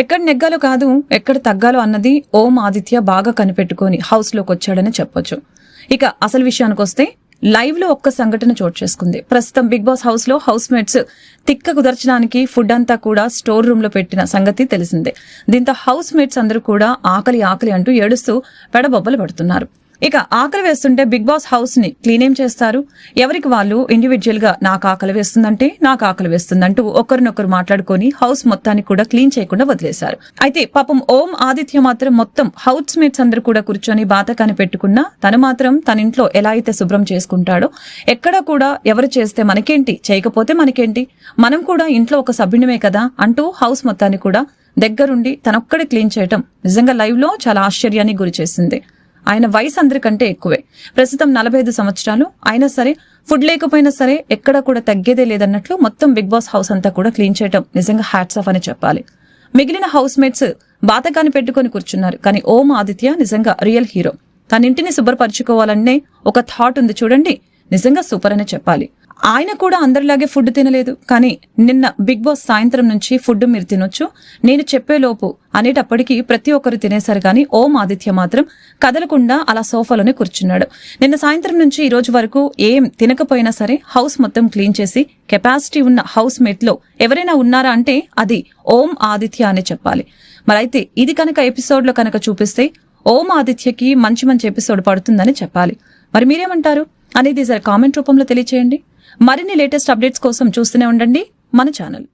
ఎక్కడ నెగ్గాలో కాదు ఎక్కడ తగ్గాలో అన్నది ఓం ఆదిత్య బాగా కనిపెట్టుకొని హౌస్లోకి వచ్చాడని చెప్పొచ్చు. ఇక అసలు విషయానికి వస్తే లైవ్లో ఒక్క సంఘటన చోటు చేసుకుంది. ప్రస్తుతం బిగ్ బాస్ హౌస్లో హౌస్ మేట్స్ తిక్క కుదర్చడానికి ఫుడ్ అంతా కూడా స్టోర్ రూమ్లో పెట్టిన సంగతి తెలిసిందే. దీంతో హౌస్ మేట్స్ అందరూ కూడా ఆకలి ఆకలి అంటూ ఏడుస్తూ పెడబొబ్బలు పడుతున్నారు. ఇక ఆకలి వేస్తుంటే బిగ్ బాస్ హౌస్ని క్లీన్ ఏం చేస్తారు? ఎవరికి వాళ్ళు ఇండివిజువల్గా నాకు ఆకలి వేస్తుందంటే నాకు ఆకలి వేస్తుందంటూ ఒకరినొకరు మాట్లాడుకొని హౌస్ మొత్తాన్ని కూడా క్లీన్ చేయకుండా వదిలేశారు. అయితే పాపం ఓం ఆదిత్య మాత్రం మొత్తం హౌస్ మేట్స్ అందరు కూడా కూర్చొని బాతకాన్ని పెట్టుకున్నా తను మాత్రం తన ఇంట్లో ఎలా అయితే శుభ్రం చేసుకుంటాడో ఎక్కడ కూడా ఎవరు చేస్తే మనకేంటి చేయకపోతే మనకేంటి మనం కూడా ఇంట్లో ఒక సభ్యునిమే కదా అంటూ హౌస్ మొత్తాన్ని కూడా దగ్గరుండి తనొక్కడే క్లీన్ చేయటం నిజంగా లైవ్లో చాలా ఆశ్చర్యానికి గురి చేసింది. ఆయన వయసు అందరికంటే ఎక్కువే. ప్రస్తుతం నలభై ఐదు సంవత్సరాలు. అయినా సరే ఫుడ్ లేకపోయినా సరే ఎక్కడ కూడా తగ్గేదే లేదన్నట్లు మొత్తం బిగ్ బాస్ హౌస్ అంతా కూడా క్లీన్ చేయడం నిజంగా హ్యాట్స్ ఆఫ్ అని చెప్పాలి. మిగిలిన హౌస్ మేట్స్ బాతకాన్ని పెట్టుకొని కూర్చున్నారు. కానీ ఓం ఆదిత్య నిజంగా రియల్ హీరో. తన ఇంటిని శుభ్రపరచుకోవాలనే ఒక థాట్ ఉంది చూడండి. నిజంగా సూపర్ అనే చెప్పాలి. ఆయన కూడా అందరిలాగే ఫుడ్ తినలేదు. కానీ నిన్న బిగ్ బాస్ సాయంత్రం నుంచి ఫుడ్ మీరు తినొచ్చు. నేను చెప్పేలోపు అనేటప్పటికీ ప్రతి ఒక్కరు తినేశారు కానీ ఓం ఆదిత్య మాత్రం కదలకుండా అలా సోఫాలోనే కూర్చున్నాడు. నిన్న సాయంత్రం నుంచి ఈ రోజు వరకు ఏం తినకపోయినా సరే హౌస్ మొత్తం క్లీన్ చేసి కెపాసిటీ ఉన్న హౌస్ మేట్లో ఎవరైనా ఉన్నారా అంటే అది ఓం ఆదిత్య అనే చెప్పాలి. మరైతే ఇది కనుక ఎపిసోడ్లో కనుక చూపిస్తే ఓం ఆదిత్యకి మంచి మంచి ఎపిసోడ్ పడుతుందని చెప్పాలి. మరి మీరేమంటారు? అనేది సరే కామెంట్ రూపంలో తెలియచేయండి. మరిన్ని లేటెస్ట్ అప్డేట్స్ కోసం చూస్తూనే ఉండండి. మన ఛానల్.